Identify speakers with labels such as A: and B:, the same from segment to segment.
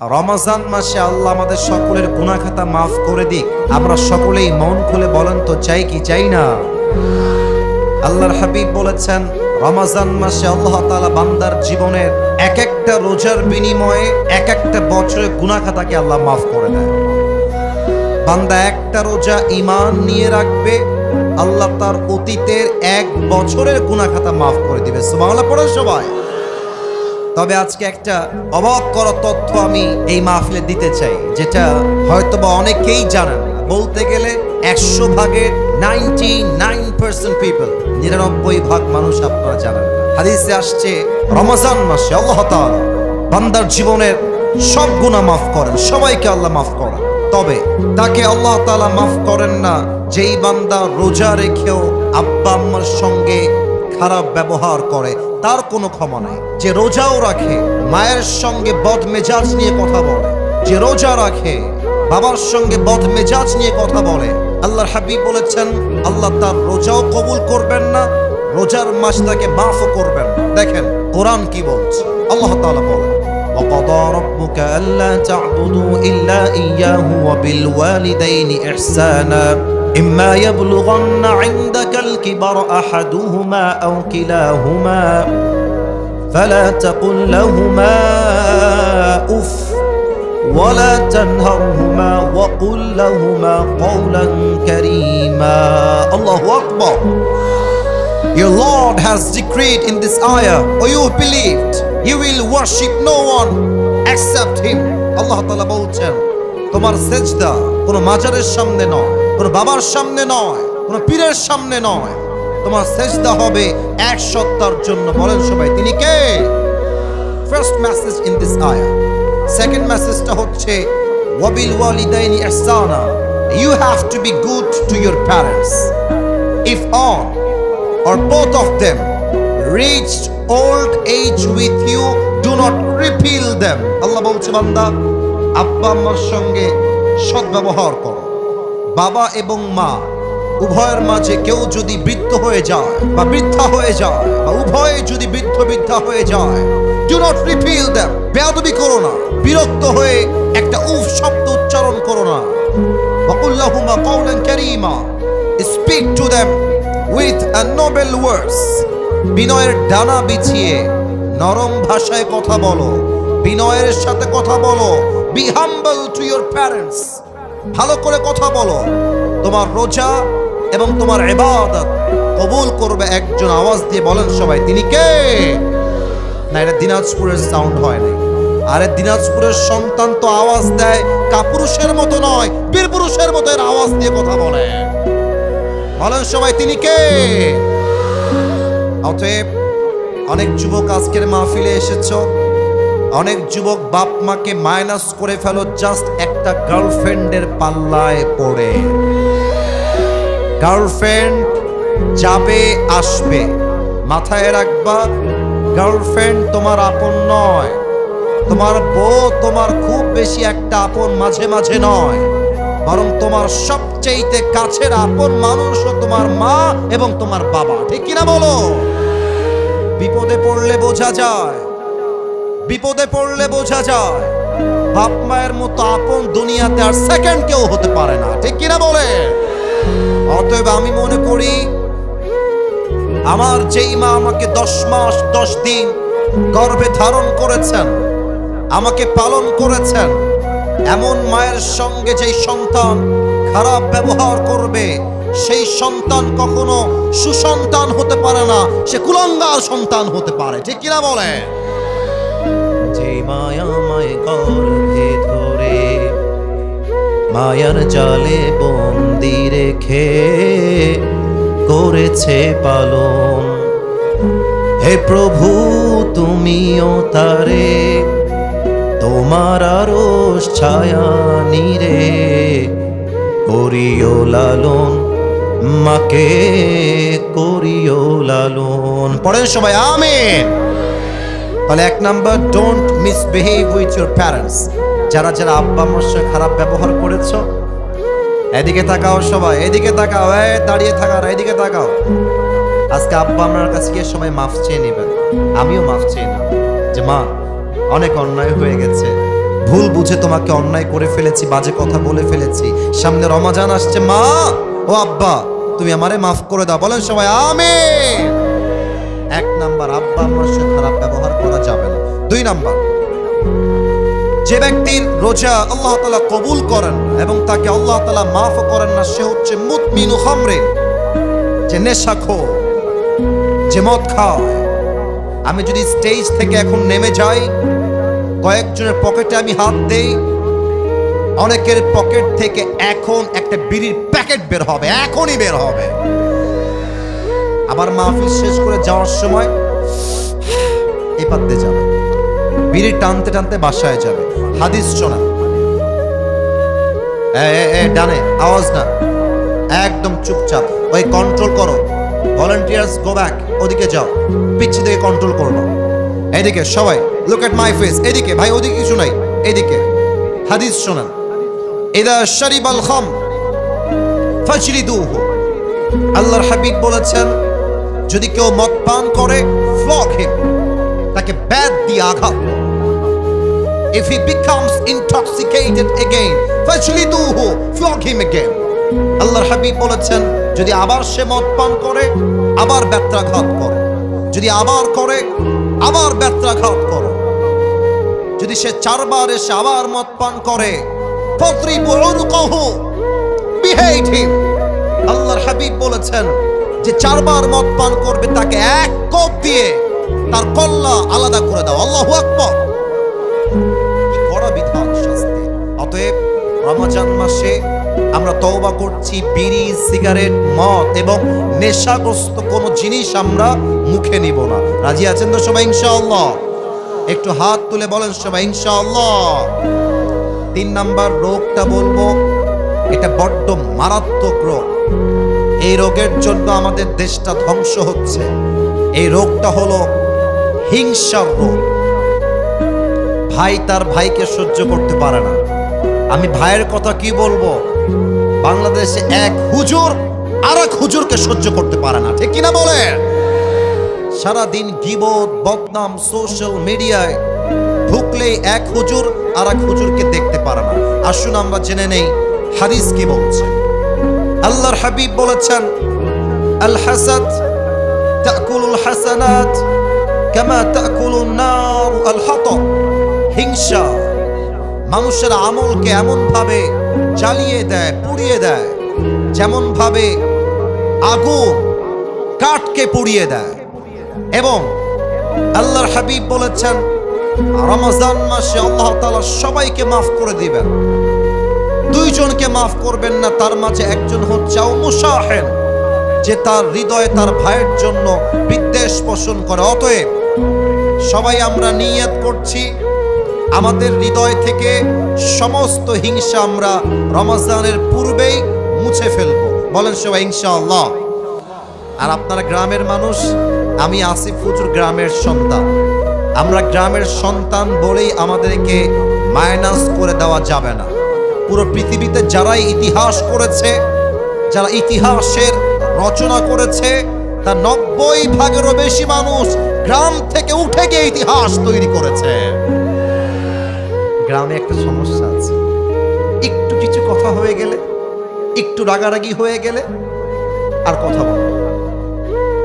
A: রমজান মাসে আল্লাহ আমাদের সকলের গুনাখাতা মাফ করে দিক। আমরা সকলেই মন খুলে বলেন তো, চাই কি? চাই না। আল্লাহর হাবিব বলেছেন, রমজান মাসে আল্লাহ তাআলা বান্দার জীবনের এক একটা রোজার বিনিময়ে এক একটা বছরের গুনাখাতাকে আল্লাহ মাফ করে দেয় বান্দা একটা রোজা ইমান নিয়ে রাখবে, আল্লাহ তার অতীতের এক বছরের গুনাখাতা মাফ করে দিবে। সুবহানাল্লাহ পড়ে সবাই। তবে আজকে একটা অবাক করা তথ্য আমি এই মাহফিলে দিতে চাই, যেটা হয়তোবা অনেকেই জানেন বলতে গেলে একশো ভাগের নাইনটি নাইন পার্সেন্ট পিপল নিরানব্বই ভাগ মানুষ আপনারা জানেন। হাদিসে আসছে, রমজান মাসে আল্লাহ বান্দার জীবনের সব গুনাহ মাফ করেন, সবাইকে আল্লাহ মাফ করেন তবে তাকে আল্লাহ তাআলা মাফ করেন না, যেই বান্দা রোজা রেখেও আব্বা আম্মার সঙ্গে খারাপ ব্যবহার করে তার কোনো ক্ষমা নাই যে রোজাও রাখে মায়ের সঙ্গে বদ মেজাজ নিয়ে কথা বলে যে রোজা রাখে বাবার সঙ্গে বদ মেজাজ নিয়ে কথা বলে আল্লাহর হাবিব বলেছেন আল্লাহ তার রোজাও কবুল করবেন না রোজার মাস তাকে মাফও করবেন না দেখেন কোরআন কি বলছে আল্লাহ তাআলা বলেন وقضى ربك ألا تعبدوا إلا إياه وبالوالدين إحسانا إما يبلغن عندك الكبر أحدهما أو كلاهما فلا تقل لهما أف ولا تنهرهما وقل لهما قولا كريما الله أكبر Your Lord has decreed in this ayah, or you believed, you will worship no one except Him. আল্লাহ তাআলা বলছেন তোমার সেজদা কোনো মাজারের সামনে নয় কোনো বাবার সামনে নয়, কোনো পীরের সামনে নয়। তোমার সেজদা হবে এক সত্তার জন্য। বলেন সবাই, তিনি কে? ফার্স্ট মেসেজ ইন দিস আয়া সেকেন্ড মেসেজটা হচ্ছে, ওয়াবিল ওয়ালিদাইনি ইহসানা। You have to be good to your parents if all or both of them reached old age with you, do not repeal them Allah বলছে, বান্দা আব্বা আম্মার সঙ্গে সদ্ব্যবহার করো। বাবা এবং মা উভয়ের মাঝে কেউ যদি বৃদ্ধ হয়ে যায় বা বৃদ্ধা হয়ে যায় বা উভয়ে যদি বৃদ্ধ বৃদ্ধা হয়ে যায় ডু নট রিপিল দ্যাম বেয়াদবি করো না বিরক্ত হয়ে একটা উফ শব্দ উচ্চারণ করো না وقلهما قولا كريما speak to them with a noble words বিনয়ের ডানা বিছিয়ে নরম ভাষায় কথা বলো বিনয়ের সাথে কথা বলো be humble to your parents ভালো করে কথা বলো। তোমার রোজা এবং তোমার ইবাদত কবুল করবে একজন আওয়াজ দিয়ে বলেন সবাই, তিনি কে? না, এটা দিনাজপুরের সাউন্ড হয় নাই। আরে, দিনাজপুরের সন্তান তো আওয়াজ দেয় কাপুরুষের মতো নয় বীর পুরুষের মতো এর আওয়াজ দিয়ে কথা বলে। বলেন সবাই, তিনি কে? অতএব অনেক যুবক আজকের মাহফিলে এসেছ। অনেক যুবক বাপ মাকে মাইনাস করে ফেলো জাস্ট একটা গার্লফ্রেন্ডের পাল্লায় পড়ে। গার্লফ্রেন্ড যাবে, আসবে। মাথায় রাখবা গার্লফ্রেন্ড তোমার আপন নয়। তোমার বউ তোমার খুব বেশি একটা আপন মাঝে মাঝে নয়। বরং তোমার সবচেয়েতে কাছের আপন মানুষও তোমার মা এবং তোমার বাবা। ঠিক কিনা বলো? বিপদে পড়লে বোঝা যায়। বিপদে পড়লে বোঝা যায়, বাপ মায়ের মতো আপন দুনিয়াতে আর সেকেন্ড কেউ হতে পারে না। ঠিক কিনা বলে? অতএব আমি মনে করি, আমার যেই মা আমাকে দশ মাস, দশ দিন গর্ভে ধারণ করেছেন, আমাকে পালন করেছেন, এমন মায়ের সঙ্গে যেই সন্তান খারাপ ব্যবহার করবে, সেই সন্তান কখনো সুসন্তান হতে পারে না, সে কুলঙ্গার সন্তান হতে পারে। ঠিক কিনা বলে? যে মায়া মায় গর্ভে ধরে। মায়ার জালে বন্দি রেখে করেছে পালন। হে প্রভু, তুমিও তারে, তোমার আরও ছায়া নিরে করিও লালন, মাকে করিও লালন। পড়েন সবাই, আমেন। তাহলে এক number don't misbehave with your parents যারা যারা আব্বা আম্মার সঙ্গে খারাপ ব্যবহার করেছ, এদিকে তাকাও সবাই, এদিকে তাকাও এ দাঁড়িয়ে থাকার এদিকে তাকাও। আজকে আব্বা আমার কাছে গিয়ে সবাই মাফ চেয়ে নেবেন আমিও মাফ চেয়ে নেব। যে মা, অনেক অন্যায় হয়ে গেছে। ভুল বুঝে তোমাকে অন্যায় করে ফেলেছি, বাজে কথা বলে ফেলেছি। সামনে রমাজান আসছে, মা ও আব্বা, তুমি আমারে মাফ করে দাও। বলেন সবাই, আমিন। এক নাম্বার আব্বা আম্মার সাথে খারাপ ব্যবহার করা যাবে না। দুই নাম্বার, যে ব্যক্তির রোজা আল্লাহ তালা কবুল করেন এবং তাকে আল্লাহ তালা মাফ করেন না, সে হচ্ছে মুতমিনু খামরে যে নেশা খো যে মদ খায়। আমি যদি স্টেজ থেকে এখন নেমে যাই, কয়েকজনের পকেটে আমি হাত দেই, অনেকের পকেট থেকে এখন একটা বিড়ির প্যাকেট বের হবে, এখনই বের হবে। আবার মাহফিল শেষ করে যাওয়ার সময় এ পাত্তে যাবে। বিড়ি টানতে টানতে বাসায় যাবে। হাদিস শোনা। ডানে, আওয়াজ না। একদম চুপচাপ। ওই কন্ট্রোল করো। ভলেন্টিয়ার্স গো ব্যাক ওদিকে যাও। পিচ্ছি থেকে কন্ট্রোল করো। এদিকে সবাই লুক এট মাই ফেস এদিকে, ভাই, ওদিকে কিছু নাই। এদিকে। হাদিস শোনান। ইদা শরিব আল খাম ফাজরিদুহু আল্লাহর হাবিব বলেছেন যদি কেউ মদ পান করে ফ্লগ হিম তাকে ব্যাট দিয়ে আঘাত If he becomes intoxicated again, fajliduhu, flog him again. আল্লাহর হাবিব বলেছেন যদি আবার সে মদ পান করে আবার ব্যত্রাঘাত করো যদি আবার করে আবার ব্যত্রাঘাত করো যদি সে চারবার এসে আবার মদ পান করে ফদ্রিবু উনকাহু, behate him. আল্লাহর হাবিব বলেছেন যে চারবার মদ পান করবে তাকে এক কোপ দিয়ে তার কল্লা আলাদা করে দাও। আল্লাহু আকবার। কড়া বিধান শাস্তি। অতএব রমজান মাসে আমরা তওবা করছি, বিড়ি, সিগারেট, মদ এবং নেশাগ্রস্ত কোনো জিনিস আমরা মুখে নিব না। রাজি আছেন তো সবাই? ইনশাআল্লাহ। একটু হাত তুলে বলেন সবাই, ইনশাআল্লাহ। তিন নাম্বার রোগটা বলব, এটা বড্ড মারাত্মক রোগ। এই রোগের জন্য আমাদের দেশটা ধ্বংস হচ্ছে। এই রোগটা হলো হিংসার রোগ। ভাই তার ভাইকে সহ্য করতে পারে না। আমি ভাইয়ের কথা কি বলব? বাংলাদেশে এক হুজুর আর এক হুজুরকে সহ্য করতে পারে না। ঠিক কিনা বলে? সারাদিন গিবত, বদনাম সোশ্যাল মিডিয়ায় ঢুকলেই এক হুজুর আর এক হুজুরকে দেখতে পারে না। আসুন আমরা জেনে নেই হাদিস কি বলছে। আল্লাহর হাবিব বলেছেন আল হাসাদ তাকুলুল হাসানাত কামা তাকুলুন নার আল হাতব হিংসা মানুষের আমলকে এমন ভাবে জ্বালিয়ে দেয়, পুড়িয়ে দেয় যেমন ভাবে আগুন কাঠকে পুড়িয়ে দেয়। এবং আল্লাহর হাবিব বলেছেন, রমজান মাসে আল্লাহ তাআলা সবাইকে মাফ করে দিবেন। দুইজনকে মাফ করবেন না, তার মাঝে একজন হচ্ছে মুসাহেন যে তার হৃদয়ে তার ভাইয়ের জন্য বিদ্বেষ পোষণ করে। অতএব সবাই আমরা নিয়ত করছি, আমাদের হৃদয় থেকে সমস্ত হিংসা আমরা রমজানের পূর্বেই মুছে ফেলব। বলেন সবাই, ইনশাআল্লাহ। আর আপনারা গ্রামের মানুষ, আমি আসিফ হুজুর গ্রামের সন্তান। আমরা গ্রামের সন্তান বলেই আমাদেরকে মাইনাস করে দেওয়া যাবে না। পুরো পৃথিবীতে যারাই ইতিহাস করেছে, যারা ইতিহাসের রচনা করেছে, তার নব্বই ভাগেরও বেশি মানুষ গ্রাম থেকে উঠে গিয়ে ইতিহাস তৈরি করেছে। গ্রামে একটা সমস্যা আছে। একটু কিছু কথা হয়ে গেলে, একটু রাগারাগি হয়ে গেলে আর কথা বলে।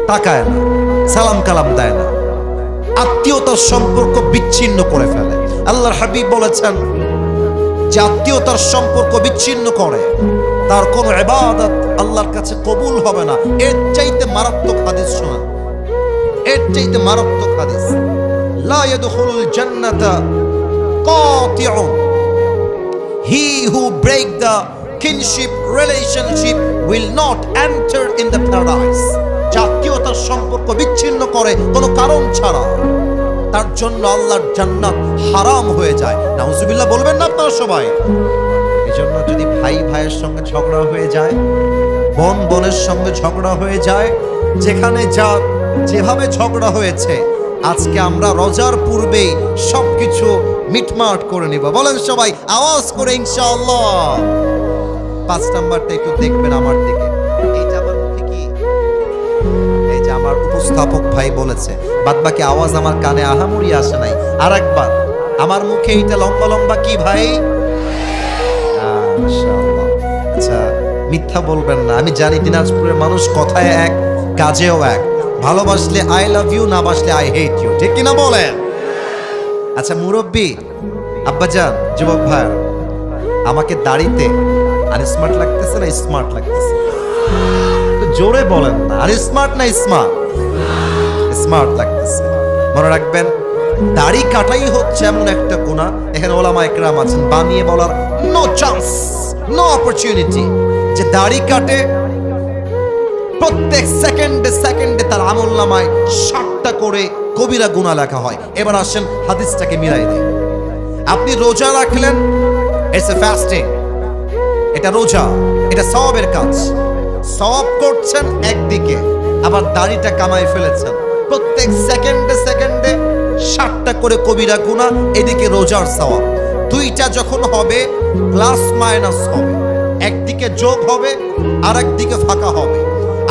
A: তাকায় না, সালাম কালাম দেয় না। আত্মীয়তার সম্পর্ক বিচ্ছিন্ন করে ফেলে। আল্লাহর হাবিব বলেছেন যে আত্মীয়তার সম্পর্ক বিচ্ছিন্ন করে। তার কোনো এবাদত আল্লাহর কাছে কবুল হবে না। এর চাইতে মারাত্মক হাদিস শোনা এর চাইতে মারাত্মক হাদিস। লা ইয়াদখুলুল জান্নাতা কাতিউন। He who break the kinship relationship will not enter in the paradise. জাতীয়তার সম্পর্ক বিচ্ছিন্ন করে, কোনো কারণ ছাড়া। তার জন্য আল্লাহর জান্নাত হারাম হয়ে যায়। নাউজুবিল্লাহ, বলবেন না আপনারা সবাই? এজন্য যদি ভাই ভাইয়ের সঙ্গে ঝগড়া হয়ে যায়, বোন বোনের সঙ্গে ঝগড়া হয়ে যায়, যেখানে যা যেভাবে ঝগড়া হয়েছে, আজকে আমরা রোজার পূর্বেই সব কিছু মিটমাট করে নিব। বলেন সবাই, আওয়াজ করে ইনশাআল্লাহ। পাঁচ নাম্বারটা একটু দেখবেন আমার দিকে। এই আমার উপস্থাপক ভাই বলেছে বাদ বাকি আওয়াজ আমার কানে আহামরি আসে নাই। আর একবার আমার মুখে এইটা লম্বা লম্বা কি ভাই? আচ্ছা মিথ্যা বলবেন না। আমি জানি দিনাজপুরের মানুষ কথায় এক, কাজেও এক। ভালোবাসলে আই লাভ ইউ না বাসলে আই হেট ইউ ঠিক কিনা বলেন? আচ্ছা মুরব্বী, আব্বাজান, যুবক ভাই, আমাকে দাড়িতে, আর স্মার্ট লাগতেছে না স্মার্ট লাগতেছে। জোরে বলেন না। আর স্মার্ট না স্মার্ট স্মার্ট লাগতেছে। মনে রাখবেন, দাড়ি কাটাই হচ্ছে এমন একটা গুণা। এখানে ওলামা একরাম আছেন, বানিয়ে বলার নো চান্স নো অপরচুনিটি যে দাড়ি কাটে, প্রত্যেক সেকেন্ডে সেকেন্ডে তার আমল নামায় ষাটটা করে কবিরা গুণা লেখা হয়। এবার আসেন হাদিসটাকে মিলাই দিই। আপনি রোজা রাখলেন এ এটা রোজা, এটা সবের কাজ। সওয়াব করছেন একদিকে, আবার দাড়িটা কামাই ফেলেছেন। প্রত্যেক সেকেন্ডে সেকেন্ডে ষাটটা করে কবিরা গুণা এদিকে রোজার সওয়াব। দুইটা যখন হবে প্লাস মাইনাস হবে। একদিকে যোগ হবে আর একদিকে ফাঁকা হবে।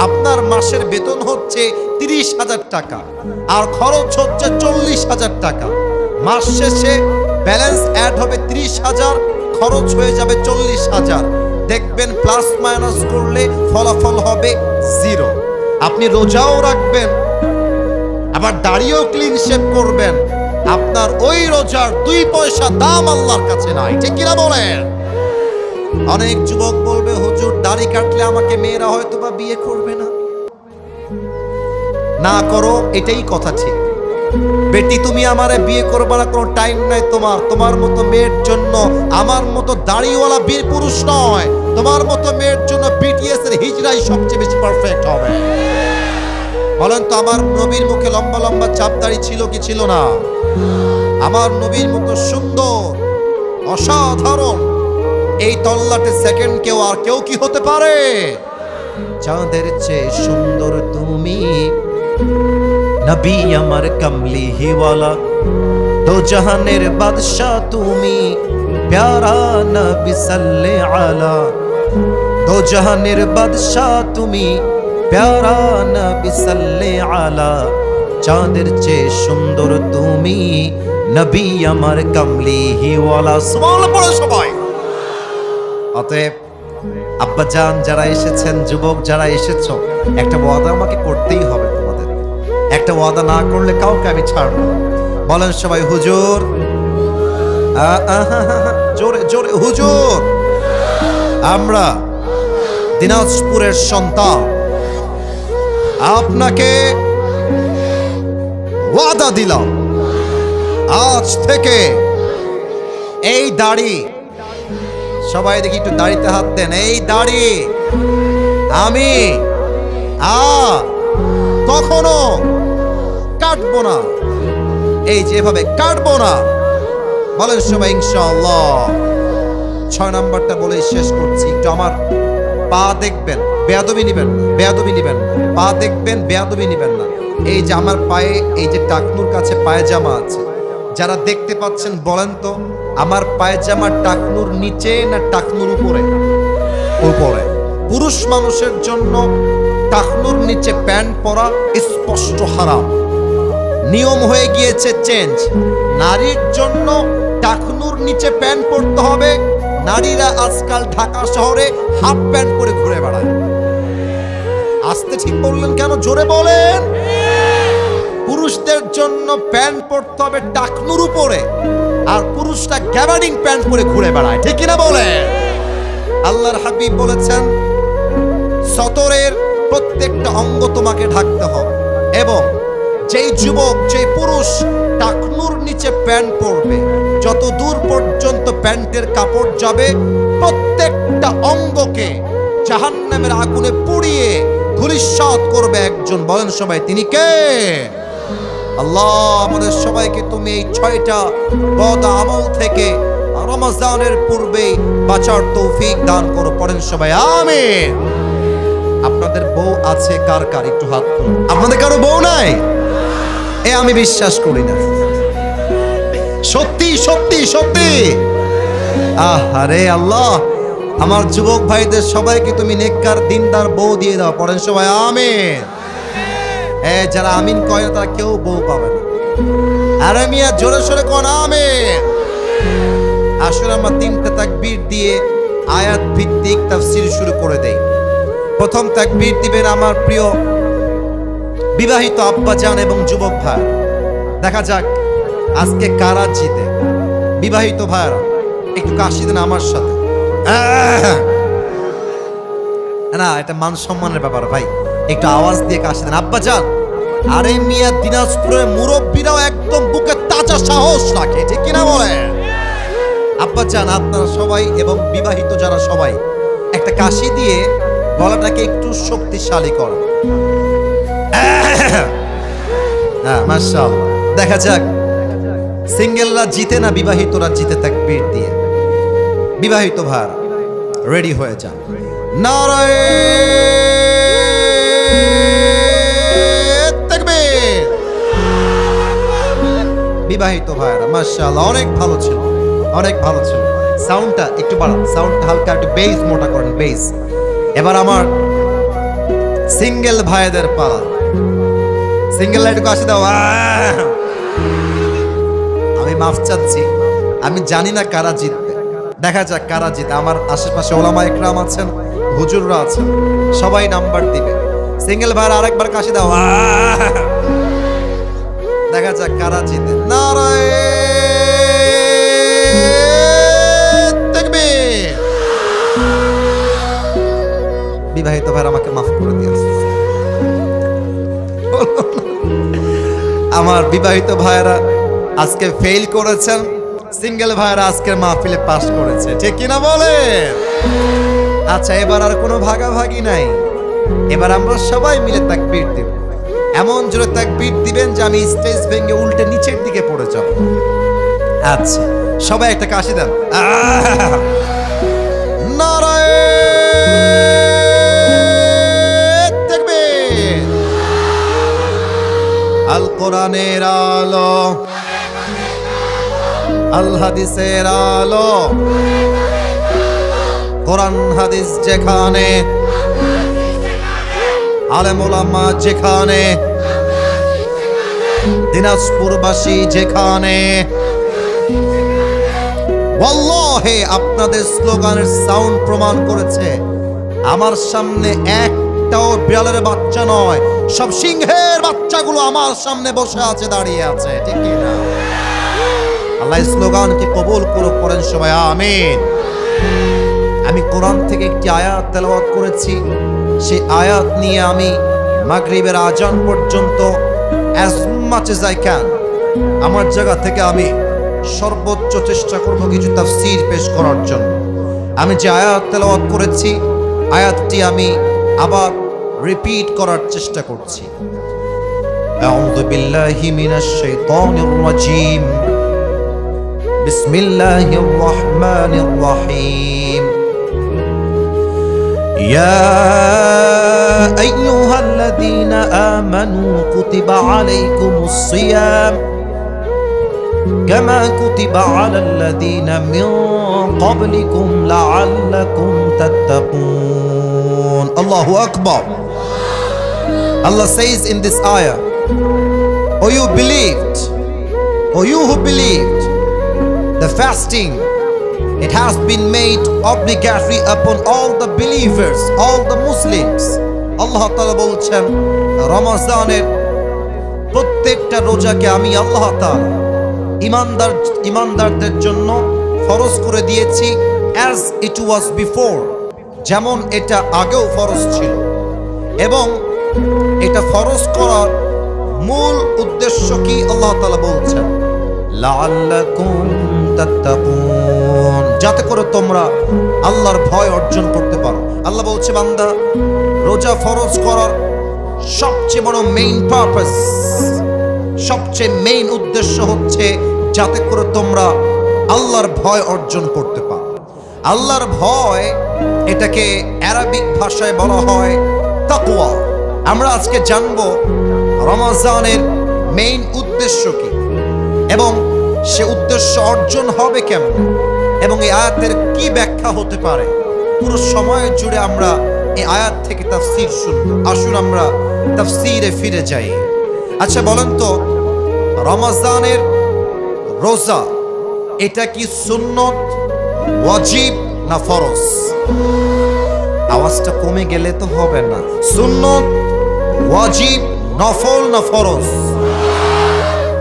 A: আপনার মাসের বেতন হচ্ছে তিরিশ হাজার টাকা, আর খরচ হচ্ছে চল্লিশ হাজার টাকা। মাস শেষে ব্যালেন্স অ্যাড হবে তিরিশ হাজার, খরচ হয়ে যাবে চল্লিশ হাজার। দেখবেন প্লাস মাইনাস করলে ফলাফল হবে জিরো আপনি রোজাও রাখবেন, আবার দাড়িও ক্লিন শেপ করবেন। আপনার ওই রোজার দুই পয়সা দাম আল্লাহর কাছে নাই, ঠিক কিনা বলেন? অনেক যুবক বলবে, হুজুর, দাড়ি কাটলে আমাকে মেয়েরা হয়তো বা বিয়ে করবে না। না করো, এটাই কথা ঠিক। বেটি, তুমি আমারে বিয়ে করবার কোনো টাইম নাই তোমার। তোমার মতো মেয়ের জন্য আমার মতো দাড়িওয়ালা বীর পুরুষ নয়। তোমার মতো মেয়ের জন্য বিটিএস এর হিজড়াই সবচেয়ে বেশি পারফেক্ট হবে। বলেন তো, আমার নবীর মুখে লম্বা লম্বা চাপ দাড়ি ছিল কি ছিল না? আমার নবীর মতো সুন্দর, অসাধারণ। এই তল্লাটে সেকেন্ড কেউ আর কেউ কি হতে পারে? চাঁদের চেয়ে সুন্দর তুমি নবী আমার কমলি হিওয়ালা। দো জাহানের বাদশাহ তুমি, প্যারা নবী সাল্লে আলা। দো জাহানের বাদশাহ তুমি, প্যারা নবী সাল্লে আলা। চাঁদের চেয়ে সুন্দর তুমি, নবী আমার কমলি হিওয়ালা। সুবহানাল্লাহ পড়ো সবাই। অতএব আব্বা জান যারা এসেছেন, যুবক যারা এসেছ, একটা ওয়াদা আমাকে করতেই হবে। একটা ওয়াদা না করলে কাউকে আমি ছাড়বো বলেন সবাই, হুজুর। জোরে জোরে, হুজুর। আমরা দিনাজপুরের সন্তান। আপনাকে ওয়াদা দিলাম। আজ থেকে এই দাড়ি, সবাই দেখি একটু দাড়িতে হাত দেন। এই দাড়ি আমি আ, কখনো কাটবো না। এই যেভাবে কাটবো না। বলেন সবাই, ইনশাআল্লাহ। ছয় নাম্বারটা বলে শেষ করছি। একটু আমার পা দেখবেন, বেয়াদবি নিবেন বেয়াদবি নিবেন। পা দেখবেন, বেয়াদবি নিবেন না। এই যে আমার পায়ে, এই যে টাকনুর কাছে পায়জামা আছে। যারা দেখতে পাচ্ছেন, বলেন তো, আমার পায়জামা টাকনুর নিচে না টাকনুর উপরে? উপরে। পুরুষ মানুষের জন্য টাকনুর নিচে প্যান্ট পরা স্পষ্ট হারাম। নিয়ম হয়ে গিয়েছে চেঞ্জ নারীর জন্য টাকনুর নিচে প্যান্ট পরতে হবে। নারীরা আজকাল ঢাকা শহরে হাফ প্যান্ট পরে ঘুরে বেড়ায়। আসতে ঠিক বললেন কেন? জোরে বলেন। পুরুষদের জন্য প্যান্ট পরতে হবে টাকনুর উপরে। আর পুরুষরা গ্যাবার্ডিং প্যান্ট পরে ঘুরে বেড়ায়। ঠিক কিনা বলেন? আল্লাহর হাবিব বলেছেন, সতরের প্রত্যেকটা অঙ্গ তোমাকে ঢাকতে হবে এবং যেই যুবক, যেই পুরুষ টাকনুর নিচে প্যান্ট পরবে। যত দূর পর্যন্ত প্যান্টের কাপড় যাবে, প্রত্যেকটা অঙ্গকে জাহান্নামের আগুনে পুড়িয়ে ধুলিস্বাদ করবে একজন। বলেন সবাই, তিনি কে? আল্লাহ আমাদের সবাইকে তুমি এই ছয়টা বদ আমল থেকে রমজানের পূর্বেই বাঁচার তৌফিক দান করো। পড়েন সবাই, আমিন। আপনাদের বউ আছে কার কার? একটু হাত আপনাদের কারও বউ নাই? এ আমি বিশ্বাস করি না। সত্যি সত্যি সত্যি। আহারে আল্লাহ, আমার যুবক ভাইদের সবাইকে তুমি নেককার দিনদার বউ দিয়ে দাও, পড়েন সবাই, আমিন। এ, যারা আমিন কয় তারা কেউ বউ পাবে না। আরে মিয়া, জোরে সোরে কোন আমে আসলে আমরা তিনটা তাকবীর দিয়ে আয়াত ভিত্তিক তাফসীর শুরু করে দেই। প্রথম তাকবীর দিবেন আমার প্রিয় বিবাহিত আব্বাজান এবং যুবক ভাই। দেখা যাক আজকে কারা জিতে। বিবাহিত ভাইরা একটু কাশি দেন আমার সাথে। আহ! না, এটা মান সম্মানের ব্যাপার ভাই। একটু আওয়াজ দিয়ে কাশি দেন। আব্বাজান, আরে মিয়া দিনাজপুরের মুরব্বীরাও একদম বুকে তাজা সাহস রাখে, ঠিক কিনা বলে? আব্বাজান, আপনারা সবাই এবং বিবাহিত যারা সবাই, একটা কাশি দিয়ে গলাটাকে একটু শক্তিশালী করো হ্যাঁ মাশাআল্লাহ। দেখা যাক। সিঙ্গেলরা জিতে না বিবাহিতরা জিতে তাকবীর দিয়ে। বিবাহিত ভার, রেডি হয়ে যান। নারায়ণ বিবাহিত ভাইরা মাশাআল্লাহ, অনেক ভালো ছিল। অনেক ভালো ছিল। সাউন্ডটা একটু বাড়ান। সাউন্ডটা হালকা একটু বেস মোটা করেন বেস এবার আমার সিঙ্গেল ভাইদের পালা। সিঙ্গেল লাইটকে আসে দাও! আমি মাফ চাচ্ছি আমি জানি না কারা জিতবে দেখা যাক কারা জিতে আমার আশেপাশে ওলামা একরাম আছেন, হুজুররা আছেন, সবাই নাম্বার দিবে সিঙ্গেল ভাইয়ের আরেকবার কাশি দাও! দেখা যাক কারা জিতে। বিবাহিত ভাই আমাকে মাফ করে দিয়েছে আমার বিবাহিত ভাইয়েরা আজকে ফেল করেছেন। সিঙ্গেল ভাইয়েরা আজকের মাহফিলে পাশ করেছে। ঠিক কিনা বলে আচ্ছা এবার আর কোনো ভাগাভাগি নাই। এবার আমরা সবাই মিলে তাকবীর দেব। এমন জোরে তাকবীর দিবেন যে আমি স্টেজ ভেঙে উল্টে নিচের দিকে পড়ে যাব। আচ্ছা সবাই একটা কাশি দেন! নারায়ণ! আল কোরআনের আলো। আল হাদিসের আলো। কোরআন হাদিস যেখানে আলেমোলামা যেখানে, দিনাজপুরবাসী যেখানে। ওয়াল্লাহে আপনাদের স্লোগানের সাউন্ড প্রমাণ করেছে। আমার সামনে একটাও বিড়ালের বাচ্চা নয়, সব সিংহের। বাচ্চাগুলো আমার সামনে বসে আছে, দাঁড়িয়ে আছে, ঠিক না? আল্লাহ স্লোগানকে কবুল করে করেন সবাই, আমিন। আমি কোরআন থেকে একটি আয়াত তেলাওয়াত করেছি। সেই আয়াত নিয়ে আমি মাগরিবের আজান পর্যন্ত as much as I can আমার জায়গা থেকে আমি সর্বোচ্চ চেষ্টা করব কিছু তাফসীর পেশ করার জন্য। আমি যে আয়াত তেলাওয়াত করেছি, আয়াতটি আমি আবার রিপিট করার চেষ্টা করছি। أعوذ بالله من الشيطان الرجيم. بسم الله الرحمن الرحيم. يا أيها الذين آمنوا كتب عليكم الصيام كما كتب على الذين من قبلكم لعلكم تتقون. الله أكبر. Allah says in this ayah O you believed O you who believed the fasting it has been made obligatory upon all the believers all the Muslims আল্লাহ তাআলা বলছেন রমজানের প্রত্যেকটা রোজাকে আমি আল্লাহ তাআলা ইমানদার ইমানদারদের জন্য ফরজ করে দিয়েছি অ্যাজ ইট ওয়াজ বিফোর যেমন এটা আগেও ফরজ ছিল এবং এটা ফরজ করার মূল উদ্দেশ্য কি আল্লাহ তাআলা বলছেন? যাতে করে তোমরা আল্লাহর ভয় অর্জন করতে পারো। আল্লাহ বলছে, বান্দা, রোজা ফরজ করার সবচেয়ে বড় মেইন পারপাস সবচেয়ে মেইন উদ্দেশ্য হচ্ছে যাতে করে তোমরা আল্লাহর ভয় অর্জন করতে পারো। আল্লাহর ভয় এটাকে অ্যারাবিক ভাষায় বলা হয় তাকওয়া। আমরা আজকে জানব রমাজানের মেইন উদ্দেশ্য কি? এবং সে উদ্দেশ্য অর্জন হবে কেমন? এবং এই আয়াতের কি ব্যাখ্যা হতে পারে? পুরো সময় জুড়ে আমরা এই আয়াত থেকে তাফসীর শুনব। আসুন আমরা তাফসীরে ফিরে যাই। আচ্ছা বলেন তো, রমাজানের রোজা, এটা কি সুন্নত, ওয়াজিব না ফরজ? আওয়াজটা কমে গেলে তো হবে না। সুন্নত, ওয়াজিব নফল না ফরজ?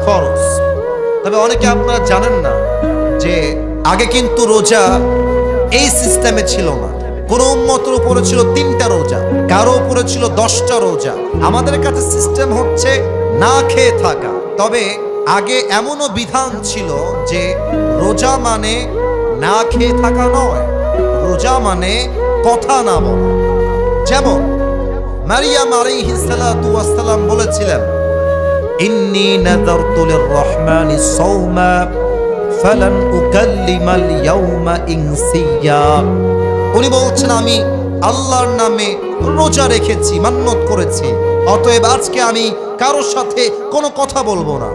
A: ফরজ। তবে অনেকে আপনারা জানেন না যে আগে কিন্তু রোজা এই সিস্টেমে ছিল না। কোন উম্মতের উপরে ছিল তিনটা রোজা, কারও উপরে ছিল দশটা রোজা। আমাদের কাছে সিস্টেম হচ্ছে না খেয়ে থাকা। তবে আগে এমনও বিধান ছিল যে রোজা মানে না খেয়ে থাকা নয়, রোজা মানে কথা না বলা। যেমন মারিয়াম আলাইহিস সালাতু ওয়াস সালাম বলেছিলেন, ইন্নি নাযারতু লির-রহমানি সাওমা, ফালান উকাল্লিমাল ইয়াওমা ইনসিয়া উনি বলছেন, আমি আল্লাহর নামে রোজা রেখেছি মান্যত করেছি। অতএব আজকে আমি কারোর সাথে কোনো কথা বলব না।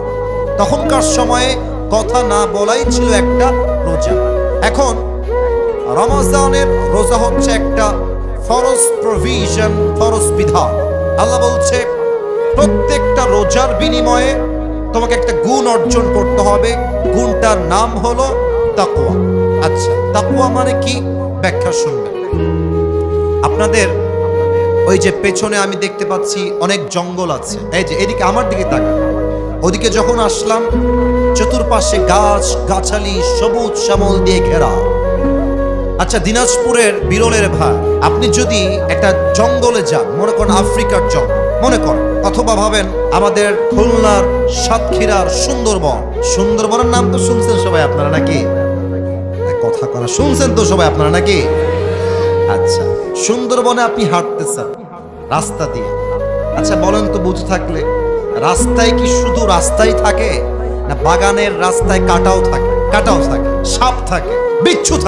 A: তখনকার সময়ে কথা না বলাই ছিল একটা রোজা। এখন রমজানের রোজা হচ্ছে একটা ফরজ প্রভিশন ফরজ বিধান। আল্লাহ বলছে, প্রত্যেকটা রোজার বিনিময়ে তোমাকে একটা গুণ অর্জন করতে হবে। গুণটার নাম হলো তাকুয়া আচ্ছা তাকুয়া মানে কি? ব্যাখ্যা শুনবেন। আপনাদের ওই যে পেছনে আমি দেখতে পাচ্ছি অনেক জঙ্গল আছে। এই যে, এদিকে আমার দিকে তাকান। ওদিকে যখন আসলাম, চতুর্পাশে গাছ, গাছালি, সবুজ শ্যামল দিয়ে ঘেরা। আচ্ছা দিনাজপুরের বিরলের ভাই, আপনি যদি একটা জঙ্গলে যান, মনে করেন আফ্রিকার জঙ্গল, মনে করেন, অথবা ভাবেন আমাদের খুলনার সাতক্ষীরার সুন্দরবন, সুন্দরবনের নাম তো শুনছেন সবাই আপনারা নাকি? কথা করা শুনছেন তো সবাই আপনারা নাকি? আচ্ছা সুন্দরবনে আপনি হাঁটতেছেন, রাস্তা দিয়ে। আচ্ছা বলেন তো বুঝে থাকলে, রাস্তায় কি শুধু রাস্তাই থাকে, না বাগানের রাস্তায় কাটাও থাকে কাটাও থাকে, সাপ থাকে, বিচ্ছু থাকে?